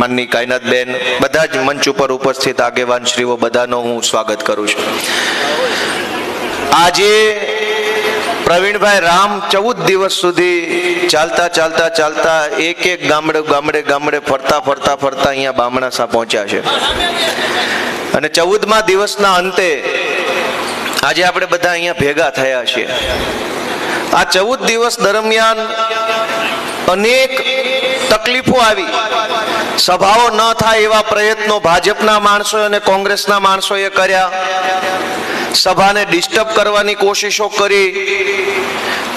માનની કાયનાતબેન બધા જ મંચ ઉપર ઉપસ્થિત આગેવાન શ્રીઓ, બધાનો હું સ્વાગત કરું છું. આજે પ્રવીણભાઈ રામ ચૌદ દિવસ સુધી ચાલતા ચાલતા ચાલતા એક એક ગામડે ગામડે ગામડે ફરતા ફરતા ફરતા અહીંયા બામણાસા પહોંચ્યા છે. અને ચૌદમા દિવસના અંતે આજે આપણે બધા અહીંયા ભેગા થયા છીએ. આ ચૌદ દિવસ દરમિયાન અનેક તકલીફો આવી. સભાઓ ન થાય એવા પ્રયત્નો ભાજપના માણસો અને કોંગ્રેસના માણસોએ કર્યા. સભાને ડિસ્ટર્બ કરવાની કોશિશો કરી.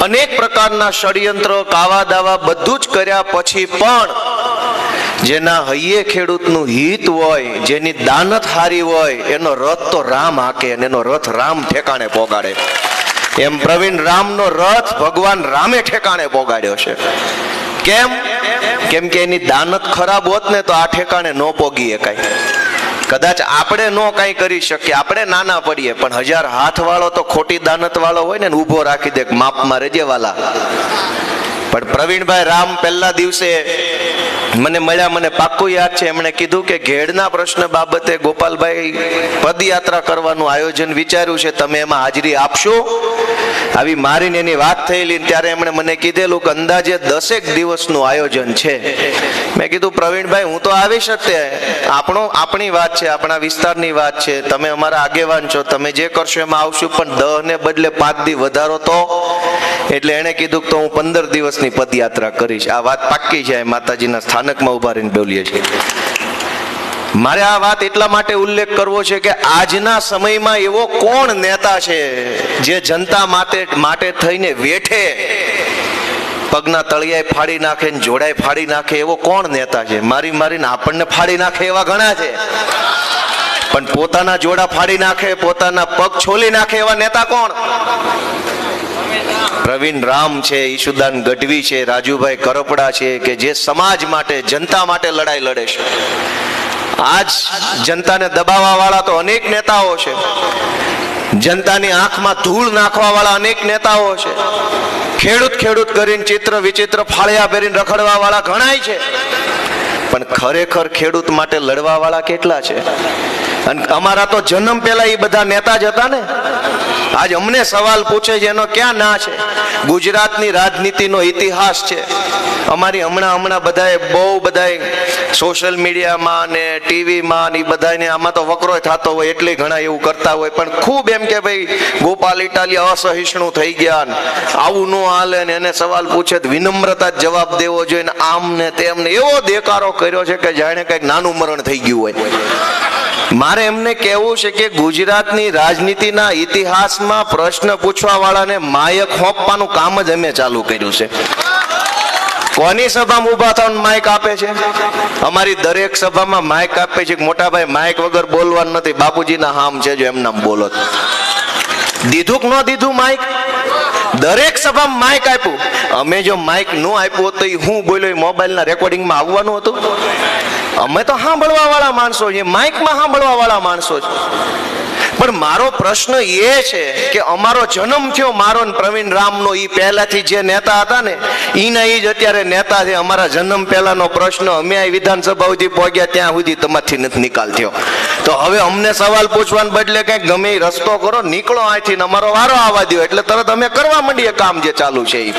અનેક પ્રકારના ષડયંત્ર કાવા દાવા બધું જ કર્યા પછી પણ જેના હૈયે ખેડૂતનું હિત હોય, જેની દાનત હારી હોય, એનો રથ તો રામ હાકે અને એનો રથ રામ ઠેકાણે પોગાડે. એમ પ્રવીણ રામનો રથ ભગવાન રામે ઠેકાણે પોગાડ્યો છે. કેમ? કેમ કે એની દાનત ખરાબ હોત ને તો આ ઠેકાણે ન પોગી કાંઈ કદાચ આપણે નો કાંઈ કરી શકીએ, આપણે નાના પડીએ, પણ હજાર હાથ વાળો તો ખોટી દાનત વાળો હોય ને ઊભો રાખી દે માપ માપમાં રેજે વાલા. પણ પ્રવીણભાઈ રામ પહેલા દિવસે મને મળ્યા, મને પાક્કું યાદ છે, એમણે કીધું કે ઘેડના પ્રશ્ન બાબતે ગોપાલભાઈ પદયાત્રા કરવાનું આયોજન વિચાર્યું છે, તમે એમાં હાજરી આપશો? આવી મારીને એની વાત થયેલી ત્યારે એમણે મને કીધેલું કે અંદાજે દસેક દિવસનું આયોજન છે. મેં કીધું, પ્રવીણભાઈ, હું તો આવી શકતે આપણો, આપણી વાત છે, આપણા વિસ્તારની વાત છે. તમે અમારા આગેવાન છો, તમે જે કરશો એમાં આવશું, પણ દહ ને બદલે પાંચ દી વધારો તો? એટલે એણે કીધું તો હું પંદર દિવસની પદયાત્રા કરીશ. આ વાત પાક્કી છે, માતાજીના સ્થાનકમાં ઊભા રહીને બોલીએ છીએ. મારે આ વાત એટલા માટે ઉલ્લેખ કરવો છે કે આજના સમયમાં એવો કોણ નેતા છે જે જનતા માટે માટે થઈને વેઠે, પગના તળિયાએ ફાડી નાખે ને જોડાય ફાડી નાખે એવો કોણ નેતા છે? મારી મારીને આપણને ફાડી નાખે એવા ઘણા છે. પણ પોતાના જોડા ફાડી નાખે, પોતાના પગ છોલી નાખે એવા નેતા કોણ? પ્રવીણ રામ છે, ઈશુદાન ગઢવી છે, રાજુભાઈ કરપડા છે કે જે સમાજ માટે, જનતા માટે લડાઈ લડે છે. આજ જનતાને દબાવવા વાળા તો અનેક નેતાઓ છે. જનતાની આંખમાં ધૂળ નાખવા વાળા અનેક નેતાઓ છે. ખેડૂત ખેડૂત કરીને ચિત્ર વિચિત્ર ફાળિયા પહેરીને રખડવા વાળા ઘણાય છે. પણ ખરેખર ખેડૂત માટે લડવા વાળા કેટલા છે? અને અમારા તો જન્મ પહેલા એ બધા નેતા જ હતા ને. આજ અમને સવાલ પૂછે છે, એનો ક્યાં ના છે? ગુજરાતની રાજનીતિનો ઇતિહાસ છે. અમારી હમણાં હમણાં બધાએ બહુ બધાએ સોશિયલ મીડિયામાં ને ટીવીમાં ને બધાને આમાં તો વકરો થતો હોય, એટલે ઘણા એવું કરતા હોય. પણ ખૂબ એમ કે ભાઈ, ગોપાલ ઇટાલિયા અસહિષ્ણુ થઈ ગયા ને. આવું ન હાલે ને એને સવાલ પૂછે તો વિનમ્રતા જવાબ દેવો જોઈએ ને આમ ને તેમને એવો દેકારો કર્યો છે કે જાણે કંઈક નાનું મરણ થઈ ગયું હોય. મારે એમને કહેવું છે કે ગુજરાતની રાજનીતિના ઇતિહાસમાં પ્રશ્ન પૂછવા વાળાને માયક હોપવાનું કામ જ અમે ચાલુ કર્યું છે. કોની સભામાં ઊભા થવાનું માઇક આપે છે? અમારી દરેક સભામાં માઇક આપે છે. મોટાભાઈ માઇક વગર બોલવાનું નથી. બાપુજીના હામ છે જો એમનામ બોલો. દીધું કે ન દીધું માઇક દરેક સભામાં માઇક આપ્યું. અમે જો માઇક ન આપ્યું તો ઈ હું બોલ્યો? એ મોબાઈલના રેકોર્ડિંગમાં આવવાનું હતું? અમે તો સાંભળવા વાળા માણસો છીએ. માઇકમાં સાંભળવા વાળા માણસો છે પણ મારો પ્રશ્ન એ છે કે અમારો જન્મ થયો મારો પ્રવીણ રામનો એ પહેલાથી જે નેતા હતા ને એના એ જ અત્યારે નેતા છે. અમારા જન્મ પહેલાનો પ્રશ્ન અમે આ વિધાનસભા સુધી પહોંચ્યા ત્યાં સુધી તમારથી નથી નિકાલ થયો. તો હવે અમને સવાલ પૂછવાને બદલે કંઈક ગમે એ રસ્તો કરો, નીકળો અહીંથી અમારો વારો આવવા દો એટલે તરત અમે કરવા માંડીએ કામ જે ચાલુ છે ઈ.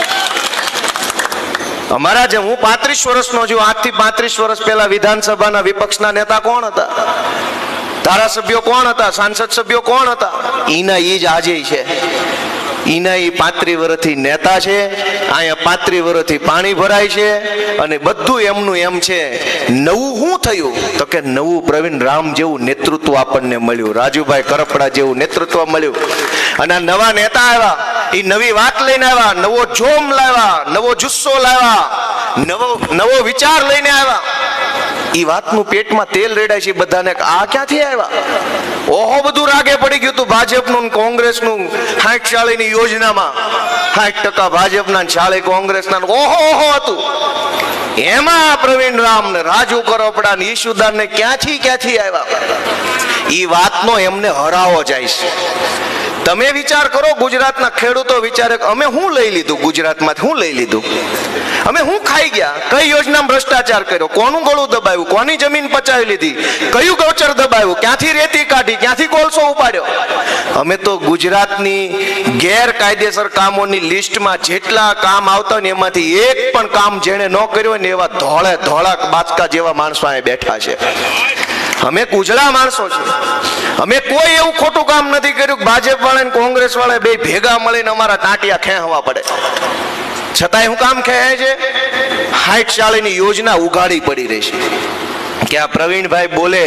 અમારા જે હું પાંત્રીસ વર્ષનો છું. આજથી પાંત્રીસ વર્ષ પહેલા વિધાનસભાના વિપક્ષના નેતા કોણ હતા? ધારાસભ્યો કોણ હતા? સાંસદ સભ્યો કોણ હતા? ઈના ઈ જ આજે છે. ઈના ઈ પાંત્રી વર્ષથી નેતા છે. અહીંયા પાંત્રી વર્ષથી પાણી ભરાય છે. અને બધું એમનું એમ છે, નવું શું થયું? તો કે નવું પ્રવીણ રામ જેવું નેતૃત્વ આપણને મળ્યું. રાજુભાઈ કરપડા જેવું નેતૃત્વ મળ્યું. અને નવા નેતા આવ્યા. એ નવી વાત લઈને આવ્યા, નવો જોમ લાવ્યા, નવો જુસ્સો લાવ્યા, નવો નવો વિચાર લઈને આવ્યા. ઈ વાતનું પેટમાં તેલ રેડાય છે, બધાને આ ક્યાંથી આવ્યા? ઓહો, બધું રાગે પડી ગયું હતું ભાજપનું કોંગ્રેસનું સાઠ ચાળીની યોજનામાં. સાઠ ટકા ભાજપના શાળે કોંગ્રેસના ઓહો ઓહો હતું. એમાં પ્રવીણ રામ ને રાજુ કરોપડા ને ઈશુદાન ને ક્યાંથી ક્યાંથી આવ્યા? ઈ વાતનો એમને હરાવો જાય છે. તમે વિચાર કરો ગુજરાતના ખેડૂતો વિચારે અમે શું લઈ લીધું ગુજરાતમાંથી શું લઈ લીધું? અમે શું ખાઈ ગયા? કઈ યોજનામાં ભ્રષ્ટાચાર કર્યો? કોનું ગળું દબાવ્યું કોની જમીન પચાવી લીધી? કયું ગૌચર દબાવ્યું ક્યાંથી રેતી કાઢી? ક્યાંથી કોલસો ઉપાડ્યો? અમે તો ગુજરાતની ગેરકાયદેસર કામોની લિસ્ટમાં જેટલા કામ આવતા ને એમાંથી એક પણ કામ જેણે ન કર્યું ને એવા ધોળે ધોળા બાચકા જેવા માણસો અહીં બેઠા છે. અમે કુજળા માણસો છે અમે કોઈ એવું ખોટું કામ નથી કર્યું ભાજપ વાળા ને કોંગ્રેસ વાળા બે ભેગા મળીને અમારા તાંટિયા ખેંચવા પડે. છતાંય હું કામ ખેંચે છે? હાઈટ શાળીની યોજના ઉગાડી પડી રહી છે. કે આ પ્રવીણભાઈ બોલે,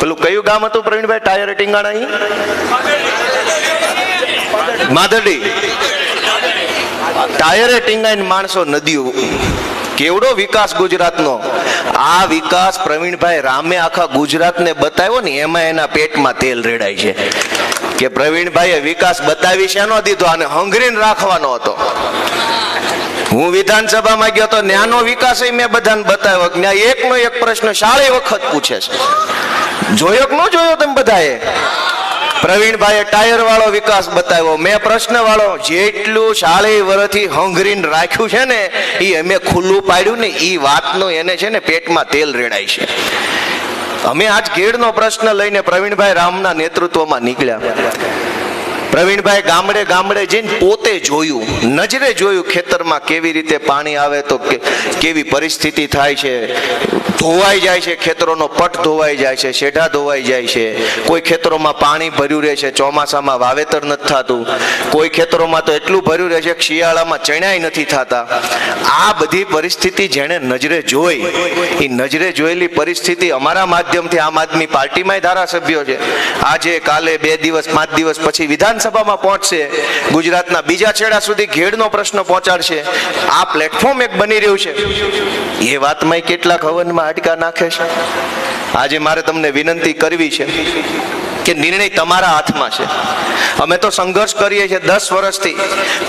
પેલું કયું ગામ હતું પ્રવીણભાઈ? ટાયર ટીંગાણા અહીં? માધડી. ટાયરે ટીંગાઈને માણસો નદીઓ કેવડો વિકાસ ગુજરાતનો? આ વિકાસ પ્રવીણભાઈ રામે આખા ગુજરાતને બતાવ્યો ને, એમાં એના પેટમાં તેલ રેડાય છે. કે પ્રવીણભાઈએ વિકાસ બતાવી શેનો દીધો? અને હંગરીને રાખવાનો હતો. હું વિધાનસભામાં ગયો તો ન્યાનો વિકાસ મેં બધાને બતાવ્યો. ત્યાં એકનો એક પ્રશ્ન શાળી વખત પૂછે છે. જોયો કે ન જોયો તમે બધાએ? પ્રવીણભાઈએ ટાયર વાળો વિકાસ બતાવ્યો. મેં પ્રશ્ન વાળો, જેટલું શાળી વર્ષથી હંગરીને રાખ્યું છે ને એ અમે ખુલ્લું પાડ્યું ને એ વાતનું એને છે ને, પેટમાં તેલ રેડાય છે. અમે આજ ગેડનો પ્રશ્ન લઈને પ્રવીણભાઈ રામના નેતૃત્વમાં નીકળ્યા. પ્રવીણભાઈ ગામડે ગામડે જઈને પોતે જોયું, નજરે જોયું ખેતરમાં કેવી રીતે પાણી આવે તો કેવી પરિસ્થિતિ થાય છે. ધોવાઈ જાય છે, ખેતરોનો પટ ધોવાઈ જાય છે, શેઢા ધોવાઈ જાય છે. કોઈ ખેતરોમાં પાણી ભર્યું રહે છે, ચોમાસામાં વાવેતર નથી થતું. કોઈ ખેતરોમાં તો એટલું ભર્યું રહે છે શિયાળામાં ચણાઈ નથી થતા. આ બધી પરિસ્થિતિ જેણે નજરે જોઈ, એ નજરે જોયેલી પરિસ્થિતિ અમારા માધ્યમથી આમ આદમી પાર્ટીમાંય ધારાસભ્યો છે. આજે કાલે બે દિવસ, પાંચ દિવસ પછી વિધાનસભામાં પહોંચશે. ગુજરાતના બીજા છેડા સુધી ઘેડનો પ્રશ્ન પહોંચાડશે. આ પ્લેટફોર્મ એક બની રહ્યું છે. એ વાતમાં કેટલાક હવનમાં હાડકા નાખે છે. આજે મારે તમને વિનંતી કરવી છે કે નિર્ણય તમારા હાથમાં છે. અમે તો સંઘર્ષ કરીએ છીએ દસ વર્ષથી.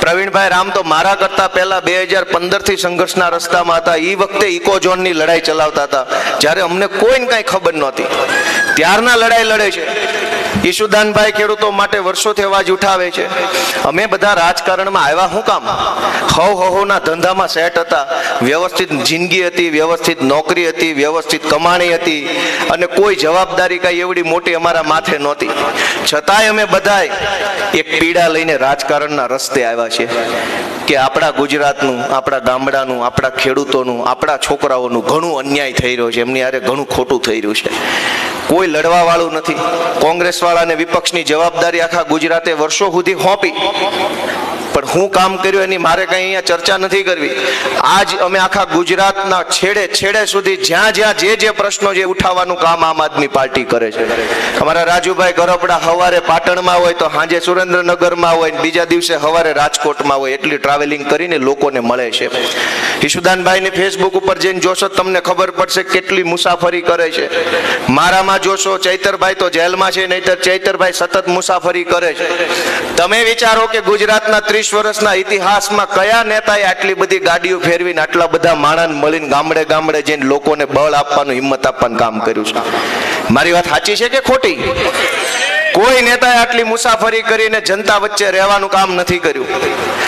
પ્રવીણભાઈ રામ તો મારા કરતા પહેલા બે હજાર પંદરથી સંઘર્ષના રસ્તામાં હતા. એ વખતે ઇકો ઝોનની લડાઈ ચલાવતા હતા. જ્યારે અમને કોઈને કાંઈ ખબર નહોતી. ત્યારના લડાઈ લડે છે. ઈશુદાનભાઈ ખેડૂતો માટે વર્ષોથી અવાજ ઉઠાવે છે. અમે બધા રાજકારણમાં આવ્યા શું કામ? હવ હવના ધંધામાં સેટ હતા. વ્યવસ્થિત જિંદગી હતી, વ્યવસ્થિત નોકરી હતી, વ્યવસ્થિત કમાણી હતી. અને કોઈ જવાબદારી કાંઈ એવડી મોટી અમારા માથે નહોતી. છતાંય અમે બધાય એક પીડા લઈને રાજકારણના રસ્તે આવ્યા છીએ કે આપણા ગુજરાતનું, આપણા ગામડાનું, આપણા ખેડૂતોનું, આપણા છોકરાઓનું ઘણું અન્યાય થઈ રહ્યો છે. એમની હારે ઘણું ખોટું થઈ રહ્યું છે. કોઈ લડવા વાળું નથી. કોંગ્રેસ વાળાને વિપક્ષની જવાબદારી આખા ગુજરાતે વર્ષો સુધી સોંપી પણ હું કામ કર્યું એની મારે કઈ અહીંયા ચર્ચા નથી કરવી. આજ અમે આખા ગુજરાતના છેડે છેડે સુધી જ્યાં જ્યાં જે જે પ્રશ્નો જે ઉઠાવવાનું કામ આમ આદમી પાર્ટી કરે છે. અમારા રાજુભાઈ ગરબડા હવારે પાટણમાં હોય તો સાંજે સુરેન્દ્રનગરમાં હોય બીજા દિવસે હવારે રાજકોટમાં હોય એટલી ટ્રાવેલિંગ કરીને લોકોને મળે છે. ઈશુદાનભાઈની ફેસબુક ઉપર જઈને જોશો તમને ખબર પડશે કેટલી મુસાફરી કરે છે. મારામાં જોશો, ચૈતરભાઈ તો જેલમાં છે, નહીતર ચૈતરભાઈ સતત મુસાફરી કરે છે. તમે વિચારો કે ગુજરાતના ત્રીસ વર્ષના ઇતિહાસમાં કયા નેતાએ આટલી બધી ગાડીઓ ફેરવીને આટલા બધા માણસ મળીને ગામડે ગામડે જઈને લોકોને બળ આપવાનું, હિંમત આપવાનું કામ કર્યું છે? મારી વાત સાચી છે કે ખોટી? કોઈ નેતાએ આટલી મુસાફરી કરીને જનતા વચ્ચે રહેવાનું કામ નથી કર્યું.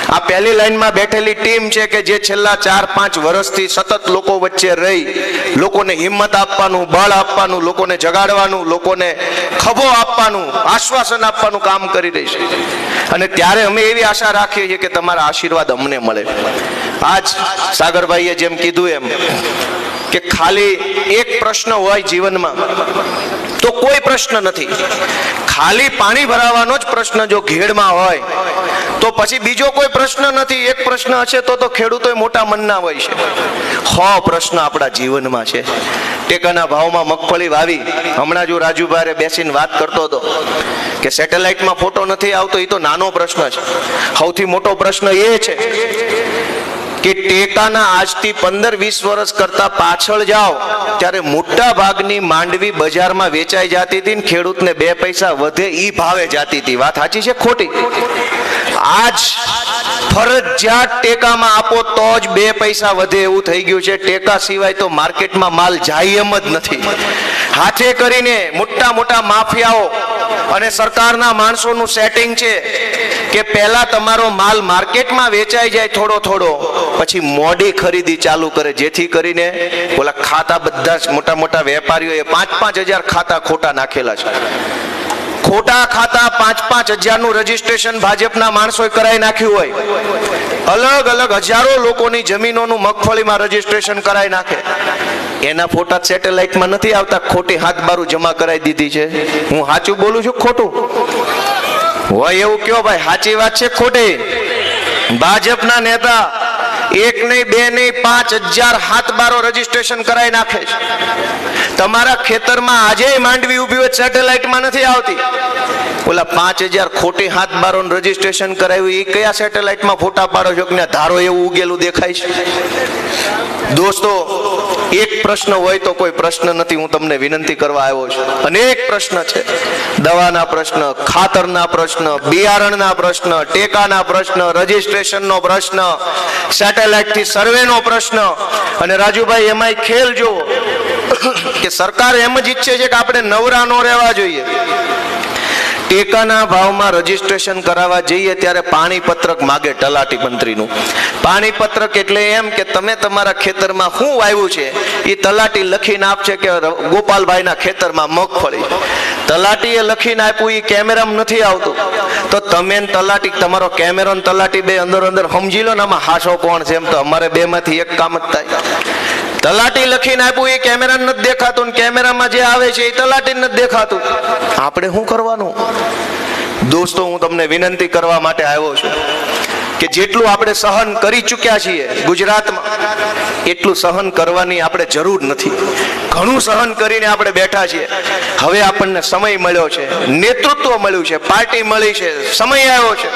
આ પહેલી લાઈનમાં બેઠેલી ટીમ છે કે જે છેલ્લા ચાર, પાંચ વર્ષથી સતત લોકો વચ્ચે રહી, લોકોને હિંમત આપવાનું, બળ આપવાનું, લોકોને જગાડવાનું, લોકોને ખભો આપવાનું, આશ્વાસન આપવાનું કામ કરી રહી છે. અને ત્યારે અમે એવી આશા રાખીએ છીએ કે તમારા આશીર્વાદ અમને મળે. આજ સાગરભાઈએ જેમ કીધું એમ કે ખાલી એક પ્રશ્ન હોય જીવનમાં તો કોઈ પ્રશ્ન નથી. ખાલી પાણી ભરાવાનો જ પ્રશ્ન જો ઘેડમાં હોય, તો પછી બીજો કોઈ પ્રશ્ન નથી. એક પ્રશ્ન હશે તો તો ખેડૂતો મોટા મનના હોય છે. હો પ્રશ્ન આપણા જીવનમાં છે. ટેકાના ભાવમાં મગફળી વાવી. હમણાં જો રાજુભારે બેસીને વાત કરતો હતો કે સેટેલાઇટમાં ફોટો નથી આવતો એ તો નાનો પ્રશ્ન છે. સૌથી મોટો પ્રશ્ન એ છે કે ટેકાના આજથી પંદર વીસ વર્ષ કરતા પાછળ જાઓ, ત્યારે મોટા ભાગની માંડવી બજારમાં વેચાઈ જતી હતી ને ખેડૂતને બે પૈસા વધે ઈ ભાવે જતી હતી. વાત સાચી છે ખોટી? આજ ફરજિયાત ટેકામાં આપો તો જ બે પૈસા વધે એવું થઈ ગયું છે. ટેકા સિવાય તો માર્કેટમાં માલ જાય એમ જ નથી. હાથે કરીને મોટા મોટા માફિયાઓ અને સરકારના માણસોનું સેટિંગ છે કે પહેલા તમારો માલ માર્કેટમાં વેચાઈ જાય થોડો થોડો, પછી મોડી ખરીદી ચાલુ કરે. જેથી કરીને ઓલા ખાતા બધા જ મોટા મોટા વેપારીઓએ પાંચ પાંચ હજાર ખાતા ખોટા નાખેલા છે. ખોટા ખાતા પાંચ પાંચ હજારનું રજીસ્ટ્રેશન ભાજપના માણસોએ કરાવી નાખ્યું હોય. અલગ અલગ હજારો લોકોની જમીનોનું મગફળીમાં રજીસ્ટ્રેશન કરાવી નાખે. એના ફોટા સેટેલાઇટમાં નથી આવતા, ખોટી હાથ બારું જમા કરાવી દીધી છે. હું સાચું બોલું છું ખોટું? હોય એવું કયો ભાઈ, સાચી વાત છે ખોટી? ભાજપના નેતા એક નહીં, બે નહીં, પાંચ હજાર હાથ બારો રજીસ્ટ્રેશન કરાવી નાખે છે. તમારા ખેતરમાં આજે માંડવી ઊભી હોય, સેટેલાઇટમાં નથી આવતી. ઓલા પાંચ હજાર ખોટી હાથ બારો રજીસ્ટ્રેશન કરાવ્યું એ કયા સેટેલાઇટમાં ફોટા પાડો છો? કે ધારો એવું ઉગેલું દેખાય છે? દોસ્તો એક પ્રશ્ન હોય તો કોઈ પ્રશ્ન નથી, હું તમને વિનંતી કરવા આવ્યો છું. અનેક પ્રશ્ન છે. દવાના પ્રશ્ન, ખાતરના પ્રશ્ન, બિયારણના પ્રશ્ન, ટેકાના પ્રશ્ન, રજીસ્ટ્રેશનનો પ્રશ્ન, સેટેલાઇટથી સર્વેનો પ્રશ્ન. અને રાજુભાઈ, એમાંય ખેલ જુઓ કે સરકાર એમ જ ઈચ્છે છે કે આપણે નવરા ન રહેવા જોઈએ. ટેકાના ભાવમાં રજીસ્ટ્રેશન કરાવવા જઈએ ત્યારે પાણી પત્રક માગે તલાટી મંત્રીનું. પાણી પત્રક એટલે એમ કે તમે તમારા ખેતરમાં શું વાવ્યું છે એ તલાટી લખીને આપશે કે ગોપાલભાઈના ખેતરમાં મગફળી તલાટીએ લખીને આપ્યું એ કેમેરામાં નથી આવતું. તો તમે તલાટી, તમારો કેમેરો તલાટી બે અંદર અંદર સમજી લો ને આમાં હાશો કોણ છે એમ તો અમારે બે માંથી એક કામ જ થાય. તલાટી લખીને આપ્યું, એ કેમેરા નથી દેખાતું ને કેમેરામાં જે આવે છે એ તલાટી નથી દેખાતું. આપણે શું કરવાનું? દોસ્તો, હું તમને વિનંતી કરવા માટે આવ્યો છું કે જેટલું આપણે સહન કરી ચૂક્યા છીએ ગુજરાતમાં, એટલું સહન કરવાની આપણે જરૂર નથી. ઘણું સહન કરીને આપણે બેઠા છીએ. હવે આપણને સમય મળ્યો છે, નેતૃત્વ મળ્યું છે, પાર્ટી મળી છે, સમય આવ્યો છે.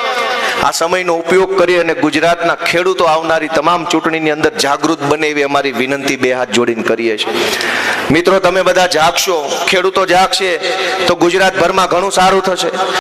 આ સમયનો ઉપયોગ કરી અને ગુજરાતના ખેડૂતો આવનારી તમામ ચૂંટણીની અંદર જાગૃત બને એવી અમારી વિનંતી બે હાથ જોડીને કરીએ છીએ. મિત્રો, તમે બધા જાગશો. ખેડૂતો જાગશે તો ગુજરાતભરમાં ઘણું સારું થશે.